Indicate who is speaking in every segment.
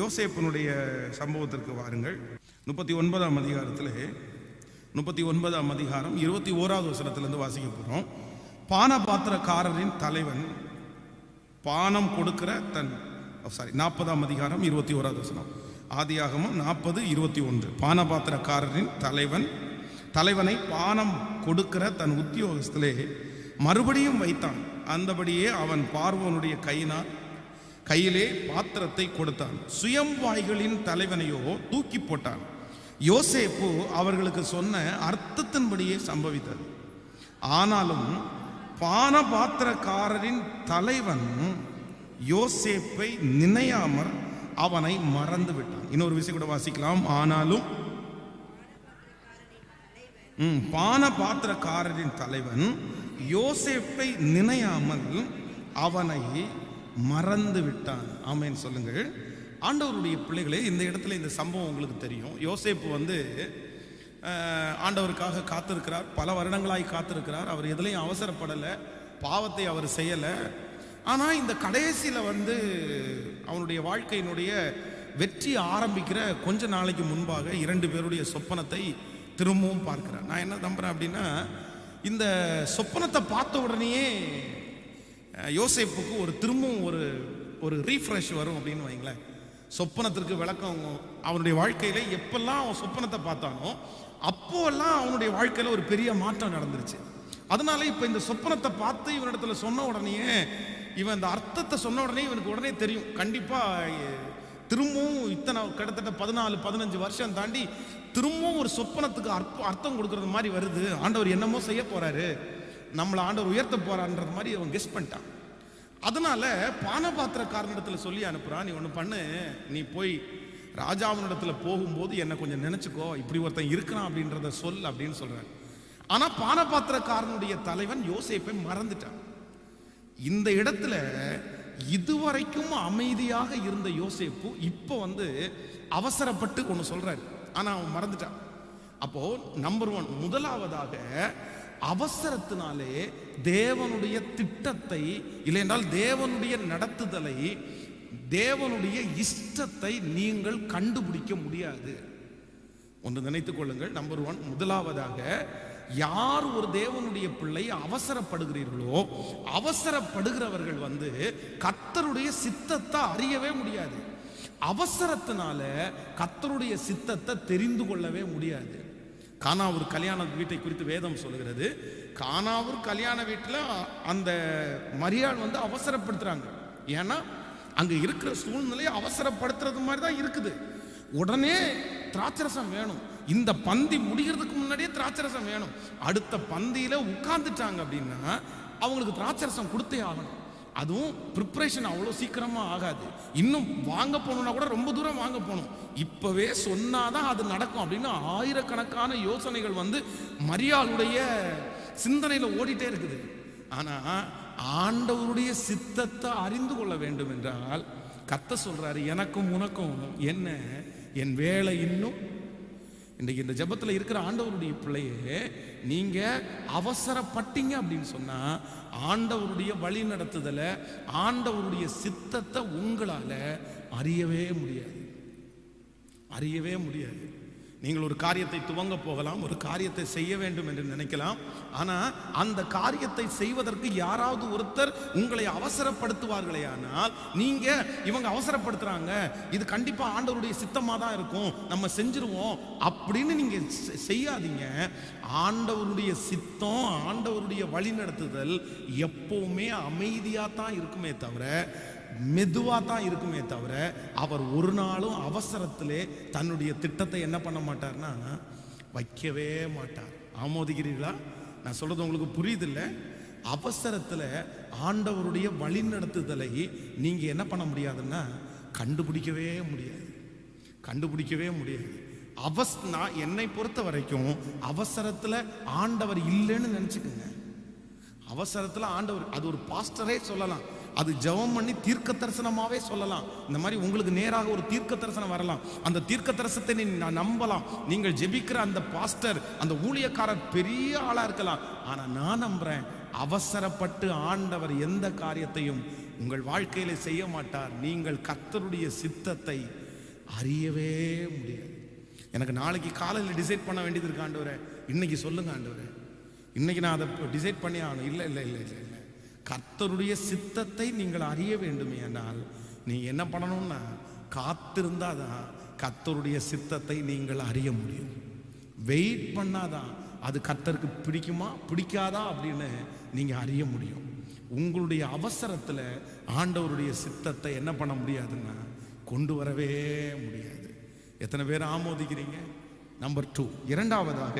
Speaker 1: யோசேப்பனுடைய சம்பவத்திற்கு வாருங்கள் முப்பத்தி ஒன்பதாம் அதிகாரத்தில் முப்பத்தி ஒன்பதாம் அதிகாரம் இருபத்தி ஓராவது வசனத்திலேருந்து வாசிக்க போகிறோம் பானபாத்திரக்காரரின் தலைவன் பானம் கொடுக்கிற தன் சாரி நாற்பதாம் அதிகாரம் இருபத்தி ஓராவது வசனம் ஆதியாகமும் நாற்பது இருபத்தி ஒன்று பானபாத்திரக்காரரின் தலைவன் தலைவனை பானம் கொடுக்கிற தன் உத்தியோகத்திலே மறுபடியும் வைத்தான் அந்தபடியே அவன் பார்வனுடைய கையினால் கையிலே பாத்திரத்தை கொடுத்தான் வாய்களின் தலைவனையோ தூக்கி போட்டான் யோசேப்பு அவர்களுக்கு சொன்ன அர்த்தத்தின்படியே சம்பவித்தது ஆனாலும் பான பாத்திரக்காரரின் தலைவன் யோசேப்பை நினையாமல் அவனை மறந்து விட்டான் இன்னொரு விஷயம் கூட வாசிக்கலாம் ஆனாலும் பான பாத்திரக்காரரின் தலைவன் யோசேப்பை நினையாமல் அவனை மறந்து விட்டான் ஆமேன்னு சொல்லுங்கள் ஆண்டவருடைய பிள்ளைகளே இந்த இடத்துல இந்த சம்பவம் உங்களுக்கு தெரியும் யோசேப்பு வந்து ஆண்டவருக்காக காத்திருக்கிறார் பல வருடங்களாய் காத்திருக்கிறார் அவர் எதுலேயும் அவசரப்படலை பாவத்தை அவர் செய்யலை ஆனால் இந்த கடைசியில் வந்து அவனுடைய வாழ்க்கையினுடைய வெற்றி ஆரம்பிக்கிற கொஞ்ச நாளைக்கு முன்பாக இரண்டு பேருடைய சொப்பனத்தை திரும்பவும் பார்க்குறேன் நான் என்ன நம்புகிறேன் அப்படின்னா இந்த சொப்பனத்தை பார்த்த உடனேயே யோசிப்புக்கு ஒரு திரும்பவும் ஒரு ஒரு ரீஃப்ரெஷ் வரும் அப்படின்னு வைங்களேன் சொப்பனத்திற்கு விளக்கம் அவனுடைய வாழ்க்கையில் எப்பெல்லாம் அவன் சொப்பனத்தை பார்த்தானோ அப்போல்லாம் அவனுடைய வாழ்க்கையில் ஒரு பெரிய மாற்றம் நடந்துருச்சு அதனால இப்போ இந்த சொப்பனத்தை பார்த்து இவனிடத்துல சொன்ன உடனேயே இவன் இந்த அர்த்தத்தை சொன்ன உடனே இவனுக்கு உடனே தெரியும் கண்டிப்பாக திரும்பவும் இத்தனை கிட்டத்தட்ட பதினாலு பதினஞ்சு வருஷம் தாண்டி திரும்பவும் ஒரு சொப்பனத்துக்கு அர்ப்ப அர்த்தம் கொடுக்குறது மாதிரி வருது ஆண்டவர் என்னமோ செய்ய போகிறாரு நம்மளை ஆண்டவர் உயர்த்த போறான்றது மாதிரி அவன் கெஸ்ட் பண்ணிட்டான் அதனால பானபாத்திரக்காரனிடத்தில் சொல்லி அனுப்புகிறான் நீ ஒன்று பண்ணு நீ போய் ராஜாவினிடத்தில் போகும்போது என்னை கொஞ்சம் நினச்சிக்கோ இப்படி ஒருத்தன் இருக்கிறான் அப்படின்றத சொல் அப்படின்னு சொல்றேன் ஆனால் பானபாத்திரக்காரனுடைய தலைவன் யோசிப்பை மறந்துட்டான் இந்த இடத்துல இதுவரைக்கும் அமைதியாக இருந்த யோசிப்பு இப்போ வந்து அவசரப்பட்டு ஒன்று சொல்கிறாரு ஆனால் அவன் மறந்துட்டான் அப்போது நம்பர் ஒன் முதலாவதாக அவசரத்தினாலே தேவனுடைய திட்டத்தை இல்லையென்றால் தேவனுடைய நடத்துதலை தேவனுடைய இஷ்டத்தை நீங்கள் கண்டுபிடிக்க முடியாது ஒன்று நினைத்துக் கொள்ளுங்கள் நம்பர் ஒன் முதலாவதாக யார் ஒரு தேவனுடைய பிள்ளை அவசரப்படுகிறீர்களோ அவசரப்படுகிறவர்கள் வந்து கத்தருடைய சித்தத்தை அறியவே முடியாது அவசரத்தினால கத்தருடைய சித்தத்தை தெரிந்து கொள்ளவே முடியாது கானாவூர் கல்யாண வீட்டை குறித்து வேதம் சொல்கிறது கானாவூர் கல்யாண வீட்டில் அந்த மரியாள் வந்து அவசரப்படுத்துகிறாங்க ஏன்னா அங்கே இருக்கிற சூழ்நிலையை அவசரப்படுத்துறது மாதிரி தான் இருக்குது உடனே திராட்சரசம் வேணும் இந்த பந்தி முடிகிறதுக்கு முன்னாடியே திராட்சரசம் வேணும் அடுத்த பந்தியில் உட்கார்ந்துட்டாங்க அப்படின்னா அவங்களுக்கு திராட்சரசம் கொடுத்தே ஆகணும் அதுவும் ப்ரிப்ரேஷன் அவ்வளோ சீக்கிரமாக ஆகாது இன்னும் வாங்க போகணுன்னா கூட ரொம்ப தூரம் வாங்க போகணும் இப்போவே சொன்னாதான் அது நடக்கும் அப்படின்னு ஆயிரக்கணக்கான யோசனைகள் வந்து மரியாளுடைய சிந்தனையில் ஓடிட்டே இருக்குது ஆனால் ஆண்டவருடைய சித்தத்தை அறிந்து கொள்ள வேண்டும் என்றால் கத்த சொல்கிறாரு எனக்கும் உனக்கும் என்ன என் வேலை இன்னும் இன்றைக்கு இந்த ஜபத்தில் இருக்கிற ஆண்டவருடைய பிள்ளையே நீங்கள் அவசரப்பட்டீங்க அப்படின்னு சொன்னால் ஆண்டவருடைய வழி நடத்துதலை ஆண்டவருடைய சித்தத்தை உங்களால் அறியவே முடியாது அறியவே முடியாது நீங்கள் ஒரு காரியத்தை துவங்க போகலாம் ஒரு காரியத்தை செய்ய வேண்டும் என்று நினைக்கலாம் ஆனால் அந்த காரியத்தை செய்வதற்கு யாராவது ஒருத்தர் உங்களை அவசரப்படுத்துவார்களே ஆனால் நீங்கள் இவங்க அவசரப்படுத்துகிறாங்க இது கண்டிப்பாக ஆண்டவருடைய சித்தமாக தான் இருக்கும் நம்ம செஞ்சிருவோம் அப்படின்னு நீங்கள் செய்யாதீங்க ஆண்டவருடைய சித்தம் ஆண்டவருடைய வழிநடத்துதல் எப்போவுமே அமைதியாக தான் இருக்குமே தவிர மெதுவாக தான் இருக்குமே தவிர அவர் ஒரு நாளும் அவசரத்திலே தன்னுடைய திட்டத்தை என்ன பண்ண மாட்டார்னா வைக்கவே மாட்டார் ஆமோதிக்கிறீர்களா நான் சொல்கிறது உங்களுக்கு புரியுதில்லை அவசரத்தில் ஆண்டவருடைய வழிநடத்துதலை நீங்கள் என்ன பண்ண முடியாதுன்னா கண்டுபிடிக்கவே முடியாது கண்டுபிடிக்கவே முடியாது அவஸ் நான் என்னை பொறுத்த வரைக்கும் அவசரத்தில் ஆண்டவர் இல்லைன்னு நினச்சிக்கோங்க அவசரத்தில் ஆண்டவர் அது ஒரு பாஸ்டரே சொல்லலாம் அது ஜெபம் பண்ணி தீர்க்க தரிசனமாகவே சொல்லலாம் இந்த மாதிரி உங்களுக்கு நேராக ஒரு தீர்க்க தரிசனம் வரலாம் அந்த தீர்க்க தரிசனத்தை நீ நான் நம்பலாம் நீங்கள் ஜெபிக்கிற அந்த பாஸ்டர் அந்த ஊழியக்காரர் பெரிய ஆளாக இருக்கலாம் ஆனால் நான் நம்புகிறேன் அவசரப்பட்டு ஆண்டவர் எந்த காரியத்தையும் உங்கள் வாழ்க்கையில செய்ய மாட்டார் நீங்கள் கர்த்தருடைய சித்தத்தை அறியவே முடியாது எனக்கு நாளைக்கு காலையில் டிசைட் பண்ண வேண்டியது இருக்காண்டு இன்னைக்கு சொல்லுங்க ஆண்டவரை இன்னைக்கு நான் அதை டிசைட் பண்ணி ஆகணும் இல்லை இல்லை இல்லை இல்லை கர்த்தருடைய சித்தத்தை நீங்கள் அறிய வேண்டுமே என்றால் நீ என்ன பண்ணணும்னா காத்திருந்தா தான் கர்த்தருடைய சித்தத்தை நீங்கள் அறிய முடியும் வெயிட் பண்ணாதான் அது கர்த்தருக்கு பிடிக்குமா பிடிக்காதா அப்படின்னு நீங்கள் அறிய முடியும் உங்களுடைய அவசரத்தில் ஆண்டவருடைய சித்தத்தை என்ன பண்ண முடியாதுன்னா கொண்டு வரவே முடியாது எத்தனை பேர் ஆமோதிக்கிறீங்க நம்பர் டூ இரண்டாவதாக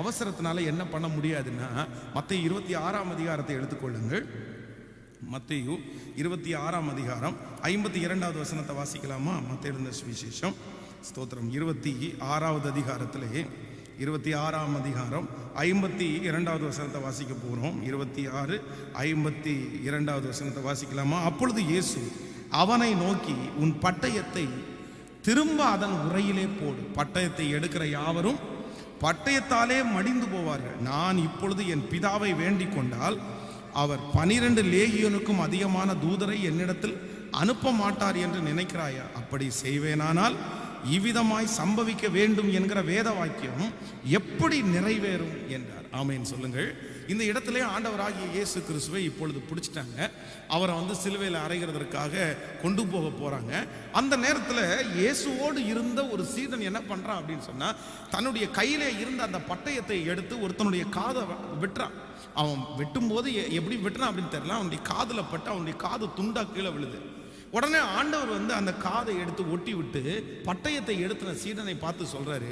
Speaker 1: அவசரத்தினால என்ன பண்ண முடியாதுன்னா மற்ற இருபத்தி ஆறாம் அதிகாரத்தை எடுத்துக்கொள்ளுங்கள் மத்தையு இருபத்தி ஆறாம் அதிகாரம் ஐம்பத்தி இரண்டாவது வசனத்தை வாசிக்கலாமா மற்ற எழுந்த சுவிசேஷம் ஸ்தோத்திரம் இருபத்தி ஆறாவது அதிகாரத்திலே இருபத்தி ஆறாம் அதிகாரம் ஐம்பத்தி இரண்டாவது வசனத்தை வாசிக்க போகிறோம் இருபத்தி ஆறு ஐம்பத்தி இரண்டாவது வசனத்தை வாசிக்கலாமா அப்பொழுது இயேசு அவனை நோக்கி உன் பட்டயத்தை திரும்ப அதன் உரையிலே போடு பட்டயத்தை எடுக்கிற யாவரும் பட்டயத்தாலே மடிந்து போவார்கள் நான் இப்பொழுது என் பிதாவை வேண்டிக் கொண்டால் அவர் பனிரெண்டு லேகியனுக்கும் அதிகமான தூதரை என்னிடத்தில் அனுப்ப மாட்டார் என்று நினைக்கிறாயா அப்படி செய்வேனானால் இவ்விதமாய் சம்பவிக்க வேண்டும் என்கிற வேத வாக்கியம் எப்படி நிறைவேறும் என்றார் ஆமைன்னு சொல்லுங்கள் இந்த இடத்துல ஆண்டவராகிய இயேசு கிறிஸ்துவை இப்பொழுது பிடிச்சிட்டாங்க அவரை வந்து சிலுவையில் அரைகிறதற்காக கொண்டு போக போகிறாங்க அந்த நேரத்தில் இயேசுவோடு இருந்த ஒரு சீடன் என்ன பண்ணுறான் அப்படின்னு சொன்னால் தன்னுடைய கையிலே இருந்த அந்த பட்டயத்தை எடுத்து ஒருத்தனுடைய காதை விட்டுறான் அவன் வெட்டும்போது எப்படி வெட்டுறான் அப்படின்னு தெரியல அவனுடைய காதில் பட்டு அவனுடைய காது துண்டா கீழே விழுது உடனே ஆண்டவர் வந்து அந்த காதை எடுத்து ஒட்டி விட்டு பட்டயத்தை எடுத்துன சீடனை பார்த்து சொல்றாரு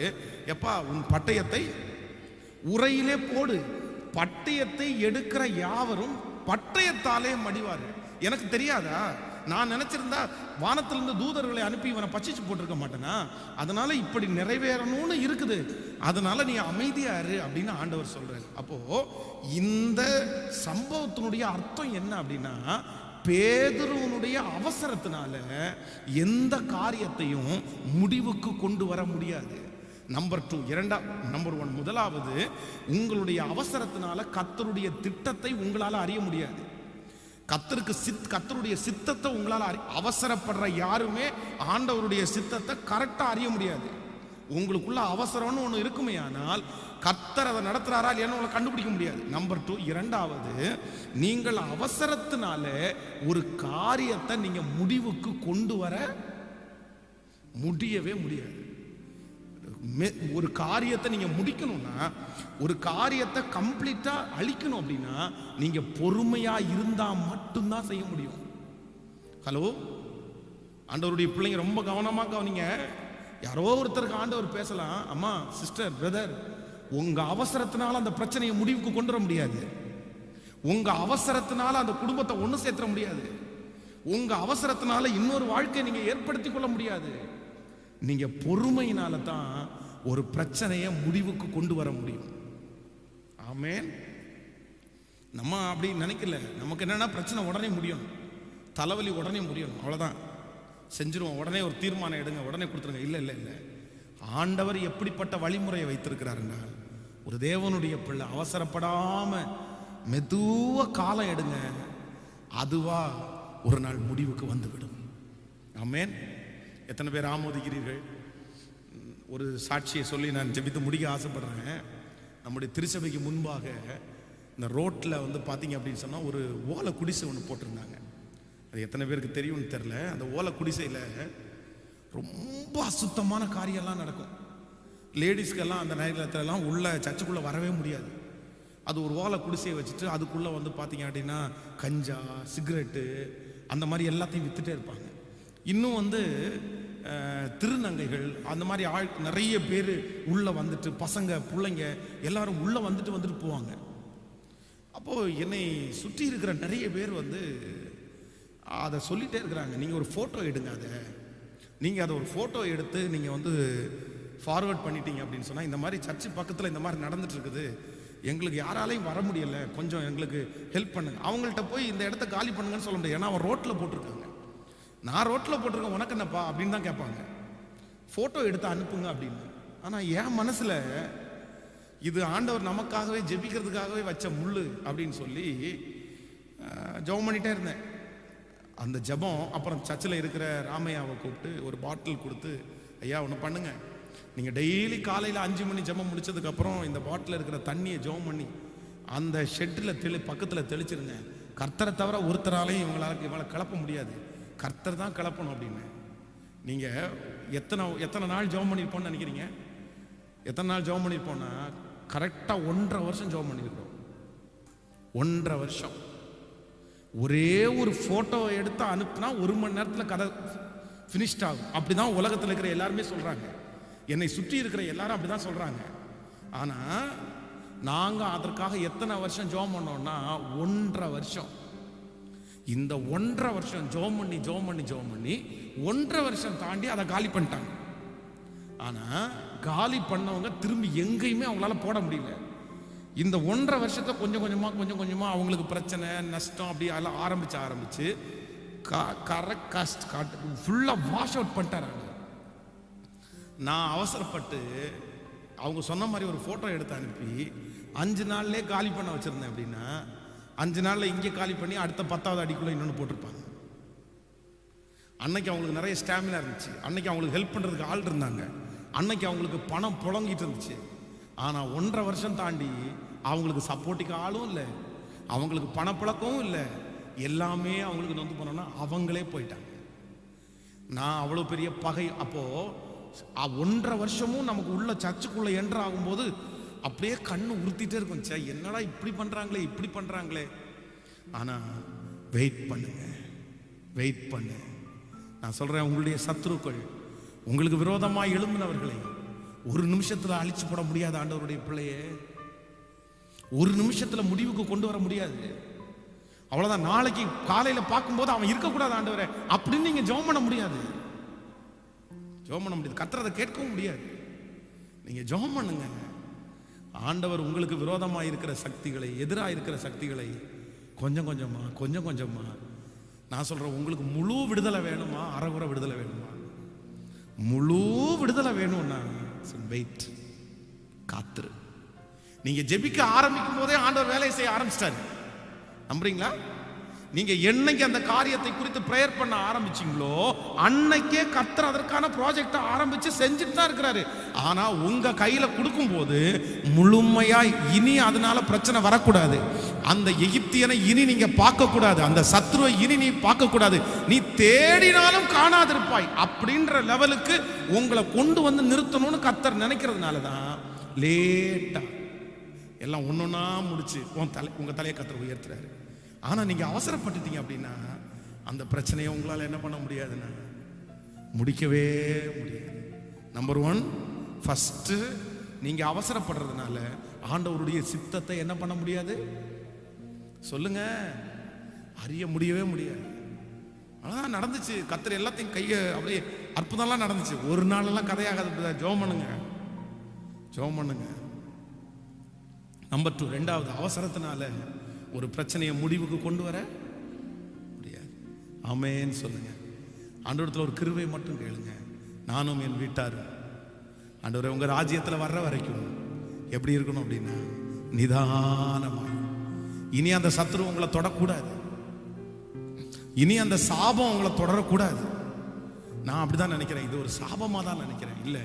Speaker 1: எப்பா உன் பட்டயத்தை உரையிலே போடு பட்டயத்தை எடுக்கிற யாவரும் பட்டயத்தாலே மடிவார் எனக்கு தெரியாதா நான் நினைச்சிருந்தா வானத்திலிருந்து தூதர்களை அனுப்பி இவனை பச்சிச்சு போட்டிருக்க மாட்டேனா அதனால இப்படி நிறைவேறணும்னு இருக்குது அதனால நீ அமைதியாரு அப்படின்னு ஆண்டவர் சொல்றாரு அப்போ இந்த சம்பவத்தினுடைய அர்த்தம் என்ன அப்படின்னா பேதுருவனுடைய அவசரத்தினால எந்த காரியத்தையும் முடிவுக்கு கொண்டு வர முடியாது நம்பர் டூ இரண்டா நம்பர் ஒன் முதலாவது உங்களுடைய அவசரத்தினால கத்தருடைய திட்டத்தை உங்களால் அறிய முடியாது கத்தருக்கு சித் கத்தருடைய சித்தத்தை உங்களால் அறி அவசரப்படுற யாருமே ஆண்டவருடைய சித்தத்தை கரெக்டாக அறிய முடியாது உங்களுக்குள்ள அவசரம்னு ஒன்று இருக்குமே ஆனால் கத்தர் அதை நடத்துறாரா இல்லையானு உங்களை கண்டுபிடிக்க முடியாது நம்பர் டூ இரண்டாவது நீங்கள் அவசரத்தினால ஒரு காரியத்தை நீங்கள் முடிவுக்கு கொண்டு வர முடியவே முடியாது ஒரு காரியத்தை நீங்கள் முடிக்கணும்னா ஒரு காரியத்தை கம்ப்ளீட்டாக அழிக்கணும் அப்படின்னா நீங்கள் பொறுமையாக இருந்தால் மட்டும்தான் செய்ய முடியும் ஹலோ அண்டவருடைய பிள்ளைங்க ரொம்ப கவனமாக கவனிங்க யாரோ ஒருத்தருக்கு ஆண்டவர் பேசலாம் அம்மா சிஸ்டர் பிரதர் உங்க அவசரத்தினால அந்த பிரச்சனையை முடிவுக்கு கொண்டு வர முடியாது உங்க அவசரத்தினால அந்த குடும்பத்தை ஒன்று சேர்த்துற முடியாது உங்க அவசரத்தினால இன்னொரு வாழ்க்கையை நீங்க ஏற்படுத்தி கொள்ள முடியாது நீங்க பொறுமையினால தான் ஒரு பிரச்சனையை முடிவுக்கு கொண்டு வர முடியும் ஆமே நம்ம அப்படி நினைக்கல நமக்கு என்னன்னா பிரச்சனை உடனே முடியும் தலைவலி உடனே முடியும் அவ்வளோதான் செஞ்சிருவோம் உடனே ஒரு தீர்மானம் எடுங்க உடனே கொடுத்துருங்க இல்லை இல்லை இல்லை ஆண்டவர் எப்படிப்பட்ட வழிமுறையை வைத்திருக்கிறாருன்னா ஒரு தேவனுடைய பிள்ளை அவசரப்படாம மெதுவ காலம் எடுங்க அதுவா ஒரு நாள் முடிவுக்கு வந்துவிடும் ஆமேன் எத்தனை பேர் ஆமோதிக்கிறீர்கள் ஒரு சாட்சியை சொல்லி நான் ஜெபித்து முடிக்க ஆசைப்படுறேன் நம்முடைய திருச்சபைக்கு முன்பாக இந்த ரோட்டில் வந்து பார்த்தீங்க அப்படின்னு சொன்னால் ஒரு ஓலை குடிசை ஒன்று போட்டிருந்தாங்க அது எத்தனை பேருக்கு தெரியும்னு தெரில அந்த ஓலை குடிசையில் ரொம்ப அசுத்தமான காரியம்லாம் நடக்கும் லேடிஸ்க்கெல்லாம் அந்த நேரத்துலலாம் உள்ள சர்ச்சுக்குள்ளே வரவே முடியாது அது ஒரு ஓலை குடிசையை வச்சுட்டு அதுக்குள்ளே வந்து பார்த்தீங்க அப்படின்னா கஞ்சா சிகரெட்டு அந்த மாதிரி எல்லாத்தையும் விற்றுட்டே இருப்பாங்க இன்னும் வந்து திருநங்கைகள் அந்த மாதிரி ஆள் நிறைய பேர் உள்ளே வந்துட்டு பசங்க பிள்ளைங்க எல்லாரும் உள்ளே வந்துட்டு வந்துட்டு போவாங்க அப்போது என்னை சுற்றி இருக்கிற நிறைய பேர் வந்து அதை சொல்லிகிட்டே இருக்கிறாங்க நீங்கள் ஒரு ஃபோட்டோ எடுங்க அதை நீங்கள் அதை ஒரு ஃபோட்டோ எடுத்து நீங்கள் வந்து ஃபார்வேர்ட் பண்ணிட்டீங்க அப்படின்னு சொன்னால் இந்த மாதிரி சர்ச்சு பக்கத்தில் இந்த மாதிரி நடந்துட்டுருக்குது எங்களுக்கு யாராலையும் வர முடியலை கொஞ்சம் எங்களுக்கு ஹெல்ப் பண்ணுங்க அவங்கள்ட்ட போய் இந்த இடத்த காலி பண்ணுங்கன்னு சொல்ல முடியாது ஏன்னா அவன் ரோட்டில் போட்டிருக்காங்க நான் ரோட்டில் போட்டிருக்கேன் உனக்கு என்னப்பா அப்படின்னு தான் கேட்பாங்க ஃபோட்டோ எடுத்து அனுப்புங்க அப்படின்னு ஆனால் என் மனசில் இது ஆண்டவர் நமக்காகவே ஜெபிக்கிறதுக்காகவே வச்ச முள் அப்படின்னு சொல்லி ஜெபம் பண்ணிகிட்டே இருந்தேன் அந்த ஜபம் அப்புறம் சர்ச்சில் இருக்கிற ராமையாவை கூப்பிட்டு ஒரு பாட்டில் கொடுத்து ஐயா ஒன்று பண்ணுங்க நீங்கள் டெய்லி காலையில் அஞ்சு மணி ஜபம் முடிச்சதுக்கப்புறம் இந்த பாட்டில் இருக்கிற தண்ணியை ஜபம் பண்ணி அந்த ஷெட்டில் தெளி பக்கத்தில் தெளிச்சிருங்க கர்த்தரை தவிர ஒருத்தராலையும் இவங்களால இவங்களை கிளப்ப முடியாது கர்த்தர் தான் கிளப்பணும் அப்படின்னு நீங்கள் எத்தனை எத்தனை நாள் ஜபம் பண்ணியிருப்போம்னு நினைக்கிறீங்க எத்தனை நாள் ஜபம் பண்ணியிருப்போம்னா கரெக்டாக ஒன்றரை வருஷம் ஜபம் பண்ணியிருக்கோம் ஒன்றரை வருஷம் ஒரே ஒரு ஃபோட்டோவை எடுத்து அனுப்புனா ஒரு மணி நேரத்தில் கதை ஃபினிஷ்ட் ஆகும் அப்படி தான் உலகத்தில் இருக்கிற எல்லாருமே சொல்கிறாங்க என்னை சுற்றி இருக்கிற எல்லாரும் அப்படி தான் சொல்கிறாங்க ஆனால் நாங்கள் அதற்காக எத்தனை வருஷம் ஜோம் பண்ணோம்னா ஒன்றரை வருஷம் இந்த ஒன்றரை வருஷம் ஜோம் பண்ணி ஜோம் பண்ணி ஜோம் பண்ணி ஒன்றரை வருஷம் தாண்டி அதை காலி பண்ணிட்டாங்க ஆனால் காலி பண்ணவங்க திரும்பி எங்கேயுமே அவங்களால போட முடியல இந்த ஒன்றரை வருஷத்தை கொஞ்சம் கொஞ்சமாக கொஞ்சம் கொஞ்சமாக அவங்களுக்கு பிரச்சனை நஷ்டம் அப்படி எல்லாம் ஆரம்பித்து ஆரம்பித்து கரெக்ட் காஸ்ட் காட்டு ஃபுல்லாக வாஷ் அவுட் பண்ணிட்டாராங்க நான் அவசரப்பட்டு அவங்க சொன்ன மாதிரி ஒரு ஃபோட்டோ எடுத்து அனுப்பி அஞ்சு நாள்லே காலி பண்ண வச்சுருந்தேன் அப்படின்னா அஞ்சு நாளில் இங்கே காலி பண்ணி அடுத்த பத்தாவது அடிக்குள்ளே இன்னொன்று போட்டிருப்பாங்க அன்னைக்கு அவங்களுக்கு நிறைய ஸ்டாமினா இருந்துச்சு அன்னைக்கு அவங்களுக்கு ஹெல்ப் பண்ணுறதுக்கு ஆள் இருந்தாங்க அன்னைக்கு அவங்களுக்கு பணம் புழங்கிட்டு இருந்துச்சு ஆனால் ஒன்றரை வருஷம் தாண்டி அவங்களுக்கு சப்போர்ட்டுக்கு ஆளும் இல்லை அவங்களுக்கு பணப்பழக்கமும் இல்லை எல்லாமே அவங்களுக்கு வந்து போனோம்னா அவங்களே போயிட்டாங்க நான் அவ்வளோ பெரிய பகை அப்போது ஒன்றரை வருஷமும் நமக்கு உள்ள சர்ச்சுக்குள்ளே என்ட்ரு ஆகும்போது அப்படியே கண்ணு உறுத்திட்டே இருக்கும் சே என்னடா இப்படி பண்ணுறாங்களே இப்படி பண்ணுறாங்களே ஆனால் வெயிட் பண்ணுங்க வெயிட் பண்ணு நான் சொல்கிறேன் உங்களுடைய சத்ருக்கள் உங்களுக்கு விரோதமாக எழும்பினவர்களையும் ஒரு நிமிஷத்தில் அழிச்சு போட முடியாது ஆண்டவருடைய பிள்ளையே ஒரு நிமிஷத்தில் முடிவுக்கு கொண்டு வர முடியாது அவ்வளோதான் நாளைக்கு காலையில் பார்க்கும்போது அவன் இருக்கக்கூடாது ஆண்டவரை அப்படின்னு நீங்கள் ஜெபம் பண்ண முடியாது ஜெபம் பண்ண முடியாது கத்துறதை கேட்கவும் முடியாது நீங்கள் ஜெபம் பண்ணுங்க ஆண்டவர் உங்களுக்கு விரோதமாக இருக்கிற சக்திகளை எதிராக இருக்கிற சக்திகளை கொஞ்சம் கொஞ்சமா கொஞ்சம் கொஞ்சமாக நான் சொல்கிறேன் உங்களுக்கு முழு விடுதலை வேணுமா அறகுற விடுதலை வேணுமா முழு விடுதலை வேணும்னா வெயிட் காத்துரு நீங்க ஜெபிக்க ஆரம்பிக்கும் போதே ஆண்டவர் வேலையை செய்ய ஆரம்பிச்சிட்டாரு நம்புறீங்களா நீங்க என்னைக்கு அந்த காரியத்தை குறித்து பிரேயர் பண்ண ஆரம்பிச்சிங்களோ அன்னைக்கே கத்துற அதற்கான ப்ராஜெக்டை ஆரம்பிச்சு செஞ்சுட்டு தான் இருக்கிறாரு ஆனால் உங்கள் கையில் கொடுக்கும்போது முழுமையாக இனி அதனால் பிரச்சனை வரக்கூடாது அந்த எகிப்தியனை இனி நீங்கள் பார்க்கக்கூடாது அந்த சத்ருவை இனி நீ பார்க்கக்கூடாது நீ தேடினாலும் காணாதிருப்பாய் அப்படின்ற லெவலுக்கு உங்களை கொண்டு வந்து நிறுத்தணும்னு கத்தர் நினைக்கிறதுனால தான் லேட்டாக எல்லாம் ஒன்றொன்னா முடிச்சு உன் தலை உங்கள் தலையை கத்தர் உயர்த்துறாரு ஆனால் நீங்கள் அவசரப்பட்டுட்டீங்க அப்படின்னா அந்த பிரச்சனையை உங்களால் என்ன பண்ண முடியாதுன்னா முடிக்கவே முடியாது நம்பர் ஒன் ஃபஸ்ட்டு நீங்கள் அவசரப்படுறதுனால ஆண்டவருடைய சித்தத்தை என்ன பண்ண முடியாது சொல்லுங்க அறிய முடியவே முடியாது அதான் நடந்துச்சு கத்திர எல்லாத்தையும் கையை அப்படியே அற்புதம்லாம் நடந்துச்சு ஒரு நாளெல்லாம் கதையாகாது ஜோம் பண்ணுங்க ஜோம் பண்ணுங்க நம்பர் டூ ரெண்டாவது அவசரத்தினால ஒரு பிரச்சனையை முடிவுக்கு கொண்டு வர முடியாது ஆமேன்னு சொல்லுங்க ஆண்டோடத்தில் ஒரு கிருவை மட்டும் கேளுங்க நானும் என் வீட்டாரும் ஆண்டவரே உங்கள் ராஜ்யத்தில் வர்ற வரைக்கும் எப்படி இருக்கணும் அப்படின்னா நிதானமாக இனி அந்த சத்ரு உங்களை தொடக்கூடாது இனி அந்த சாபம் உங்களை தொடரக்கூடாது நான் அப்படிதான் நினைக்கிறேன் இது ஒரு சாபமாக தான் நினைக்கிறேன் இல்லை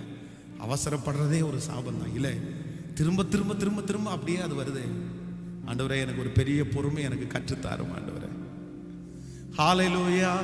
Speaker 1: அவசரப்படுறதே ஒரு சாபம் தான் இல்லை திரும்ப திரும்ப திரும்ப திரும்ப அப்படியே அது வருது ஆண்டவரே எனக்கு ஒரு பெரிய பொறுமை எனக்கு கற்றுத்தாரும் ஆண்டவரே லூயா